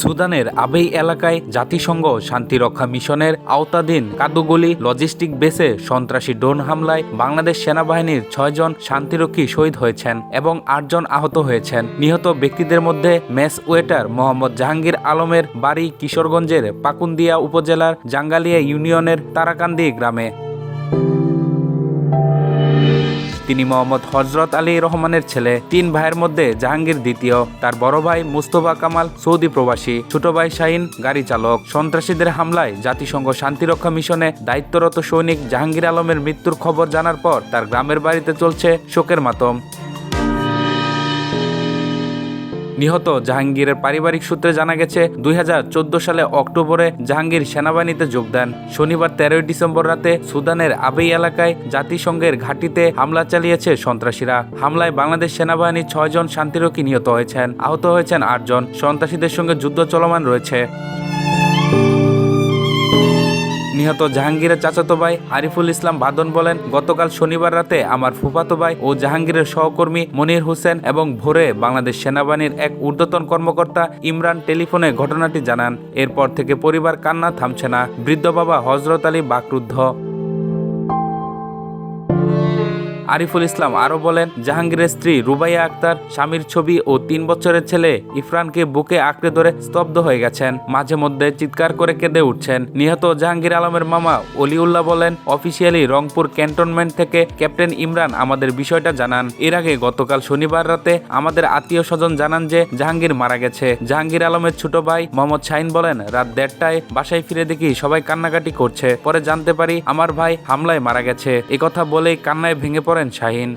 সুদানের আবেই এলাকায় জাতিসংঘ শান্তিরক্ষা মিশনের আওতাধীন কাদুগুলি লজিস্টিক বেসে সন্ত্রাসী ড্রোন হামলায় বাংলাদেশ সেনাবাহিনীর ছয়জন শান্তিরক্ষী শহীদ হয়েছেন এবং আটজন আহত হয়েছেন। নিহত ব্যক্তিদের মধ্যে মেস ওয়েটার মোহাম্মদ জাহাঙ্গীর আলমের বাড়ি কিশোরগঞ্জের পাকুন্দিয়া উপজেলার জাঙ্গালিয়া ইউনিয়নের তারাকান্দি গ্রামে। তিনি মোহাম্মদ হজরত আলী রহমানের ছেলে, তিন ভাইয়ের মধ্যে জাহাঙ্গীর দ্বিতীয়, তার বড় ভাই মুস্তফা কামাল সৌদি প্রবাসী, ছোট ভাই শাহিন গাড়ি চালক। সন্ত্রাসীদের হামলায় জাতিসংঘ শান্তিরক্ষা মিশনে দায়িত্বরত সৈনিক জাহাঙ্গীর আলমের মৃত্যুর খবর জানার পর তার গ্রামের বাড়িতে চলছে শোকের মাতম। নিহত জাহাঙ্গীরের পারিবারিক সূত্রে জানা গেছে, দুই হাজার চোদ্দ সালে অক্টোবরে জাহাঙ্গীর সেনাবাহিনীতে যোগ দেন। শনিবার তেরোই ডিসেম্বর রাতে সুদানের আবেই এলাকায় জাতিসংঘের ঘাঁটিতে হামলা চালিয়েছে সন্ত্রাসীরা। হামলায় বাংলাদেশ সেনাবাহিনীর ছয়জন শান্তিরক্ষী নিহত হয়েছেন, আহত হয়েছেন আটজন। সন্ত্রাসীদের সঙ্গে যুদ্ধ চলমান রয়েছে। নিহত জাহাঙ্গীরের চাচাতো ভাই আরিফুল ইসলাম বাদন বলেন, গতকাল শনিবার রাতে আমার ফুফাতো ভাই ও জাহাঙ্গীরের সহকর্মী মনির হোসেন এবং ভোরে বাংলাদেশ সেনাবাহিনীর এক ঊর্ধ্বতন কর্মকর্তা ইমরান টেলিফোনে ঘটনাটি জানান। এরপর থেকে পরিবার কান্না থামছে না। বৃদ্ধ বাবা হজরত আলী বাকরুদ্ধ। আরিফুল ইসলাম আরও বলেন, জাহাঙ্গীরের স্ত্রী রুবাইয়া আক্তার স্বামীর ছবি ও তিন বছরের ছেলে ইফরানকে বুকে আঁকড়ে ধরে স্তব্ধ হয়ে গেছেন। মাঝে মধ্যে চিৎকার করে কেঁদে উঠছেন। নিহত জাহাঙ্গীর আলমের মামা অলিউল্লাহ বলেন, অফিসিয়ালি রংপুর ক্যান্টনমেন্ট থেকে ক্যাপ্টেন ইমরান আমাদের বিষয়টা জানান। এর আগে গতকাল শনিবার রাতে আমাদের আত্মীয় স্বজন জানান যে জাহাঙ্গীর মারা গেছে। জাহাঙ্গীর আলমের ছোট ভাই মোহাম্মদ শাহিন বলেন, রাত দেড়টায় বাসায় ফিরে দেখি সবাই কান্নাকাটি করছে। পরে জানতে পারি আমার ভাই হামলায় মারা গেছে। কথা বলেই কান্নায় ভেঙে পড়েন শাহিন।